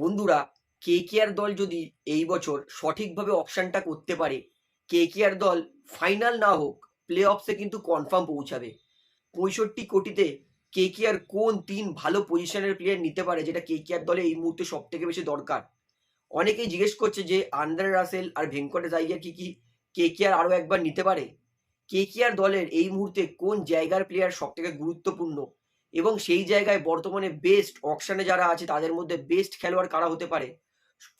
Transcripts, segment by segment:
বন্ধুরা কেকেআর দল যদি এই বছর সঠিকভাবে অপশানটা করতে পারে কেকেআর দল ফাইনাল না হোক প্লে অফসে কিন্তু কনফার্ম পৌঁছাবে। পঁয়ষট্টি কোটিতে কেকেআর কোন তিন ভালো পজিশনের প্লেয়ার নিতে পারে, যেটা কেকেআর দলে এই মুহূর্তে সব থেকে বেশি দরকার? অনেকেই জিজ্ঞেস করছে যে, আন্দ্রে রাসেল আর ভেঙ্কটেশ আইয়ার কি কি কেকেআর আরও একবার নিতে পারে? কেকেআর দলের এই মুহূর্তে কোন জায়গার প্লেয়ার সব থেকে গুরুত্বপূর্ণ? এবং সেই জায়গায় বর্তমানে বেস্ট অকশনে যারা আছে, তাদের মধ্যে বেস্ট খেলোয়াড় কারা হতে পারে?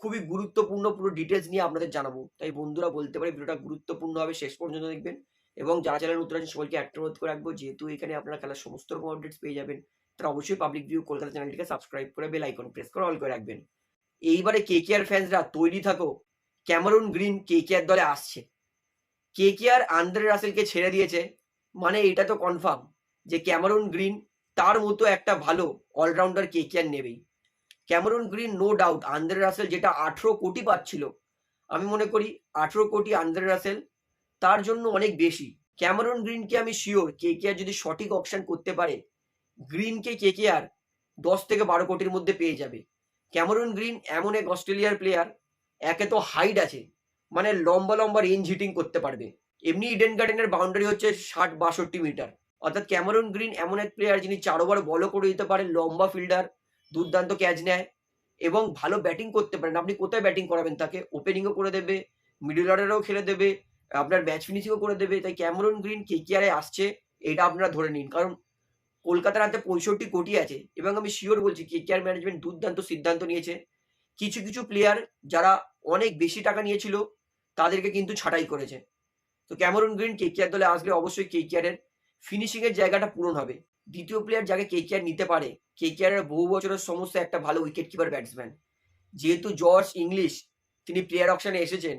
খুবই গুরুত্বপূর্ণ পুরো ডিটেলস নিয়ে আপনাদের জানাব। তাই বন্ধুরা বলতে পারি, ভিডিওটা গুরুত্বপূর্ণ হবে, শেষ পর্যন্ত দেখবেন। এবং যারা চ্যানেল নতুন আছে সবাইকে একটা অনুরোধ করে রাখব, যেহেতু এখানে আপনারা খেলার সমস্ত রকম আপডেটস পেয়ে যাবেন তারা অবশ্যই পাবলিক ভিউ কলকাতা চ্যানেলটিকে সাবস্ক্রাইব করে বেল আইকন প্রেস করে অল করে রাখবেন। এইবারে কে কে আর ফ্যান্সরা তৈরি থাকো। ক্যামেরুন গ্রিন কে কে আর দলে আসছে। কে কে আর আন্দ্রে রাসেলকে ছেড়ে দিয়েছে। মানে এটা তো কনফার্ম যে ক্যামেরুন গ্রিন তার মতো একটা ভালো allrounder KKR নেবেই। Cameron Green no doubt Andre Russell যেটা আঠেরো কোটি পাচ্ছিল। আমি মনে করি আঠেরো কোটি আন্দ্রে রাসেল, তার জন্য অনেক বেশি। ক্যামেরন গ্রিনকে আমি শিওর কেকেআর যদি সঠিক অপশন করতে পারে, গ্রিনকে কেকেআর দশ থেকে বারো কোটির মধ্যে পেয়ে যাবে। ক্যামেরন গ্রিন এমন এক অস্ট্রেলিয়ার প্লেয়ার একে তো হাইট আছে মানে লম্বা লম্বা রেঞ্জ হিটিং করতে পারবে। এমনি ইডেন গার্ডেনের বাউন্ডারি হচ্ছে ষাট বাষট্টি মিটার। অর্থাৎ ক্যামেরুন গ্রিন এমন এক প্লেয়ার যিনি চার ওভার বলও করে দিতে পারেন, লম্বা ফিল্ডার দুর্দান্ত ক্যাচ নেয় এবং ভালো ব্যাটিং করতে পারেন। আপনি কোথায় ব্যাটিং করাবেন? তাকে ওপেনিংও করে দেবে মিডল অর্ডারেও খেলে দেবে, আপনার ম্যাচ ফিনিশিংও করে দেবে। তাই ক্যামেরুন গ্রিন কেকিআরে আসছে, এটা আপনারা ধরে নিন। কারণ কলকাতার হাতে পঁয়ষট্টি কোটি আছে এবং আমি শিওর বলছি কে কে আর ম্যানেজমেন্ট দুর্দান্ত সিদ্ধান্ত নিয়েছে। কিছু কিছু প্লেয়ার যারা অনেক বেশি টাকা নিয়েছিল, তাদেরকে কিন্তু ছাঁটাই করেছে। তো ক্যামেরুন গ্রিন কেকিআর দলে আসলে অবশ্যই কেকিআরের ফিনিশিং এর জায়গাটা পূরণ হবে। দ্বিতীয় প্লেয়ার যাকে কেকেআর নিতে পারে কে এর বহু বছরের সমস্যা একটা ভালো উইকেট কিপার ব্যাটসম্যান যেহেতু জর্জ ইংলিশ তিনি প্লেয়ার অপশনে এসেছেন,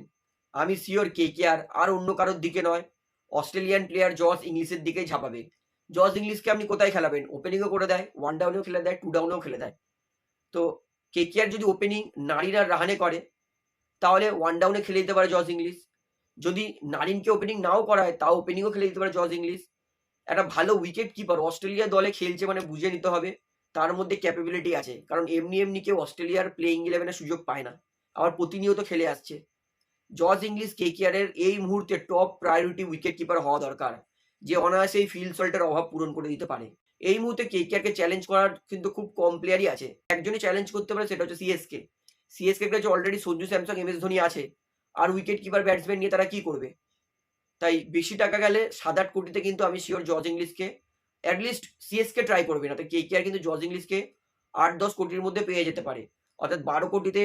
আমি শিওর কেকেআর আর অন্য কারোর দিকে নয় অস্ট্রেলিয়ান প্লেয়ার জর্জ ইংলিশের দিকেই ঝাঁপাবে। জর্জ ইংলিশকে আপনি কোথায় খেলাবেন? ওপেনিংও করে দেয় ওয়ান ডাউনেও খেলে দেয় টু ডাউনেও খেলে দেয়। তো কেকেআর যদি ওপেনিং নারীরা রাহানে করে, তাহলে ওয়ান ডাউনে খেলে দিতে পারে জর্জ ইংলিশ যদি নারিনকে ওপেনিং নাও করায়, তাও ওপেনিংও খেলে দিতে পারে জর্জ ইংলিশ একটা ভালো উইকেট কিপার অস্ট্রেলিয়া দলে খেলছে মানে বুঝে নিতে হবে। তার মধ্যে ক্যাপাবিলিটি আছে। কারণ এমনি এমনি কেউ অস্ট্রেলিয়ার প্লেইং ইলেভেনের সুযোগ পায় না। আবার প্রতিনিয়ত খেলে আসছে। জর্জ ইংলিশ কেকিয়ারের এই মুহূর্তে টপ প্রায়োরিটি উইকেট কিপার হওয়া দরকার। যে অনায়াসে এই ফিল্ড সল্টের অভাব পূরণ করে দিতে পারে। এই মুহূর্তে কেকিয়ারকে চ্যালেঞ্জ করার কিন্তু খুব কম প্লেয়ারই আছে। একজনই চ্যালেঞ্জ করতে পারে সেটা হচ্ছে সিএসকে সিএসকে কাছে already Sanju Samson M S Dhoni আছে। আর উইকেট কিপার ব্যাটসম্যান নিয়ে তারা কি করবে? তাই বেশি টাকা গেলে সাত আট কোটিতে কিন্তু আমি শিওর জর্জ ইংলিশকে অ্যাটলিস্ট সিএসকে ট্রাই করবে না। তো কে কে আর কিন্তু জর্জ ইংলিশকে আট দশ কোটির মধ্যে পেয়ে যেতে পারে। অর্থাৎ বারো কোটিতে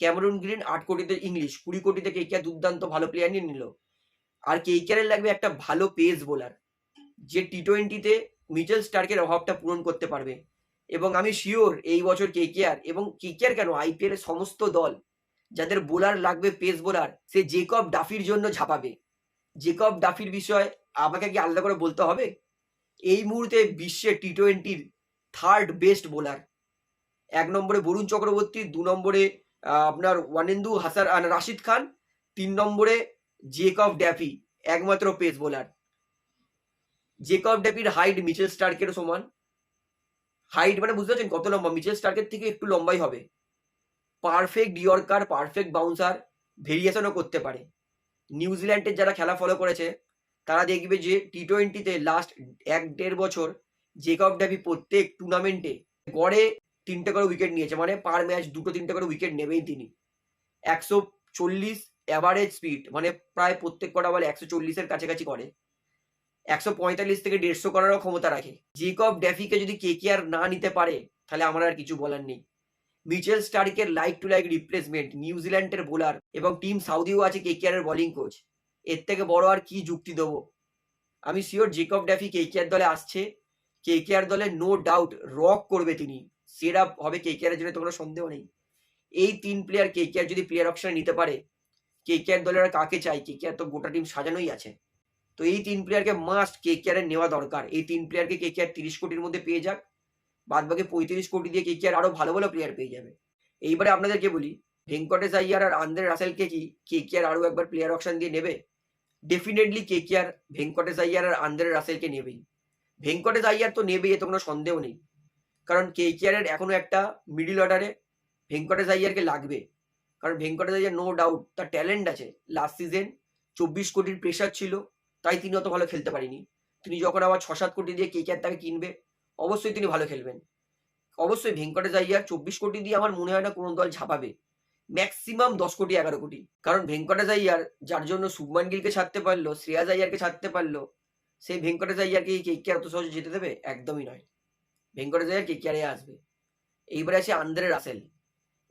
ক্যামেরুন গ্রিন আট কোটিতে ইংলিশ কুড়ি কোটিতে কে কে দুর্দান্ত ভালো প্লেয়ার নিয়ে নিল। আর কে কে লাগবে একটা ভালো পেস বোলার যে টি টোয়েন্টিতে মিচেল স্টার্কের অভাবটা পূরণ করতে পারবে। এবং আমি শিওর এই বছর কে কে আর এবং কে কে আর কেন? আইপিএল এর সমস্ত দল, যাদের বোলার লাগবে পেস বোলার সে জেকব ডাফির জন্য ঝাঁপাবে। জেকব ডাফির বিষয় আমাকে কি আলাদা করে বলতে হবে? এই মুহূর্তে বিশ্বে টি টোয়েন্টির থার্ড বেস্ট বোলার এক নম্বরে বরুণ চক্রবর্তী, দু নম্বরে আপনার ওয়ানেন্দু হাসার রাশিদ খান তিন নম্বরে জেকব ড্যাফি একমাত্র পেস বোলার জেকব ড্যাফির হাইট মিচেল স্টার্কের সমান। হাইট মানে বুঝতে পারছেন কত লম্বা? মিচেল স্টার্কের থেকে একটু লম্বাই হবে। পারফেক্ট ইয়র্কার পারফেক্ট বাউন্সার ভেরিয়েশনও করতে পারে। নিউজিল্যান্ডের যারা খেলা ফলো করেছে, তারা দেখবে যে টি টোয়েন্টিতে লাস্ট এক দেড় বছর জেকব ড্যাভি প্রত্যেক টুর্নামেন্টে গড়ে তিনটে করে উইকেট নিয়েছে। মানে পার ম্যাচ দুটো তিনটে করে উইকেট নেবেই তিনি। একশো চল্লিশ অ্যাভারেজ স্পিড মানে প্রায় প্রত্যেক কটা বলে একশো চল্লিশের কাছাকাছি করে। একশো পঁয়তাল্লিশ থেকে দেড়শো করারও ক্ষমতা রাখে। জেকব ড্যাফিকে যদি কে কে আর না নিতে পারে, তাহলে আমার আর কিছু বলার নেই। মিচেল স্টার্কের লাইক টু লাইক রিপ্লেসমেন্ট, নিউজিল্যান্ডের বোলার এবং টিম সাউদিও আছে কে কে এর বোলিং কোচ এর থেকে বড় আর কি যুক্তি দেবো? আমি শিওর জেকব ড্যাফি কে কে আর দলে আসছে। কে কে আর দলে নো ডাউট রক করবে তিনি। সেরা হবে কে কে আর জন্য তো কোনো সন্দেহ নেই। এই তিন প্লেয়ার কে কে আর যদি প্লেয়ার অপশনে নিতে পারে কে কে আর দলের আর কাকে চাই কে কে আর তো গোটা টিম সাজানোই আছে। তো এই তিন প্লেয়ারকে মাস্ট কে কে আর নেওয়া দরকার। এই তিন প্লেয়ারকে কে কে আর তিরিশ কোটির মধ্যে পেয়ে যাক। বাদ বাকি পঁয়ত্রিশ কোটি দিয়ে কে কে আর আরও ভালো ভালো প্লেয়ার পেয়ে যাবে। এইবারে আপনাদেরকে বলি, ভেঙ্কটেশ আইয়ার আর আন্দ্রে রাসেলকে কি কে কে আর আরও একবার প্লেয়ার অপশন দিয়ে নেবে? Definitely K K R Venkatesh Iyer আর আন্দ্রে রাসেলকে নেবেই। ভেঙ্কটেশ আইয়ার তো নেবেই এতে কোনো সন্দেহ নেই। কারণ কে কে আর এখনও একটা মিডিল অর্ডারে ভেঙ্কটেশ আইয়ারকে লাগবে। কারণ ভেঙ্কটেশ আইয়ার নো ডাউট তার ট্যালেন্ট আছে। লাস্ট সিজন চব্বিশ কোটির প্রেশার ছিল, তাই তিনি অত ভালো খেলতে পারেনি। তিনি যখন আবার ছ সাত কোটি দিয়ে কে কে আর তাকে কিনবে অবশ্যই তিনি ভালো খেলবেন। অবশ্যই ভেঙ্কটেশ আইয়ার চব্বিশ কোটি দিয়ে আমার মনে হয় না কোনো দল ঝাঁপাবে। ম্যাক্সিমাম দশ কোটি, এগারো কোটি। কারণ ভেঙ্কটেশ আইয়ার যার জন্য শুভমান গিলকে ছাড়তে পারল শ্রেয়াজ আইয়ারকে ছাড়তে পারল, সেই ভেঙ্কটা আইয়ারকে কেকেআর অত সহজে যেতে দেবে? একদমই নয়। ভেঙ্কটেশ আইয়ার কেকেআরে আসবে। এইবারে আছে আন্দ্রে রাসেল।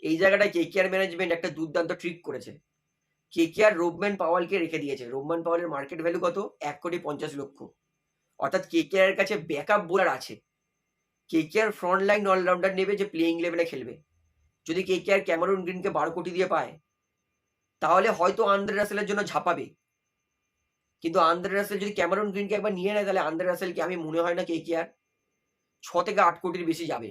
এই জায়গাটায় কেকেআর ম্যানেজমেন্ট একটা দুর্দান্ত ট্রিক করেছে। কেকেআর রোবম্যান পাওয়ালকে রেখে দিয়েছে। রোবম্যান পাওয়ালের মার্কেট ভ্যালু কত? এক কোটি পঞ্চাশ লক্ষ। অর্থাৎ কেকেআর এর কাছে ব্যাকআপ বোলার আছে। কেকেআর ফ্রন্ট লাইন অলরাউন্ডার নেবে যে প্লেইং লেভেলে খেলবে। যদি কেকেআর ক্যামেরন গ্রিনকে বারো কোটি দিয়ে পায়, তাহলে হয়তো আন্দ্রে রাসেলের জন্য ঝাঁপাবে। কিন্তু আন্দ্রে রাসেল যদি ক্যামেরন গ্রিনকে একবার নিয়ে নেয়, তাহলে আন্দ্রে রাসেলকে আমি মনে হয় না কেকেআর ছ থেকে আট কোটির বেশি যাবে।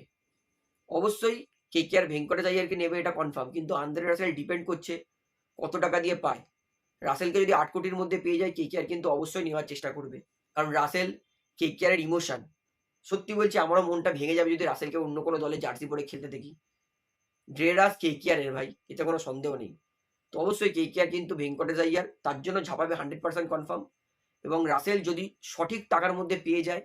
অবশ্যই কেকেআর আইয়ারকে নেবে, এটা কনফার্ম কিন্তু আন্দ্রে রাসেল ডিপেন্ড করছে কত টাকা দিয়ে পায়। রাসেলকে যদি আট কোটির মধ্যে পেয়ে যায় কেকেআর কিন্তু অবশ্যই নেওয়ার চেষ্টা করবে। কারণ রাসেল কেকেআরের ইমোশন সত্যি বলছি আমারও মনটা ভেঙে যাবে যদি রাসেলকে অন্য কোনো দলে জার্সি পরে খেলতে দেখি। ড্রেরাস কেকেআরের ভাই, এতে কোনো সন্দেহ নেই। তো অবশ্যই কেকেআর কিন্তু ভেঙ্কটেশ আইয়ার, তার জন্য ঝাঁপাবে হান্ড্রেড পার্সেন্ট কনফার্ম। এবং রাসেল যদি সঠিক টাকার মধ্যে পেয়ে যায়,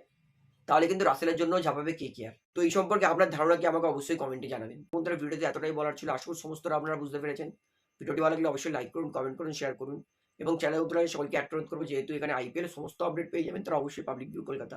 তাহলে কিন্তু রাসেলের জন্য ঝাঁপাবে কেকেআর। তো এই সম্পর্কে আপনার ধারণা কি আমাকে অবশ্যই কমেন্টে জানাবেন। বন্ধুরা ভিডিওতে এতটাই বলার ছিল, আশা করি সমস্তটা আপনারা বুঝতে পেরেছেন। ভিডিওটি ভালো লাগলে অবশ্যই লাইক করুন কমেন্ট করুন শেয়ার করুন। এবং চ্যানেল উত্তরায় সকলকে অ্যাক্ট করব, যেহেতু এখানে আইপিএল সমস্ত আপডেট পেয়ে যাবেন, তারা অবশ্যই পাবলিক ভিউ কলকাতা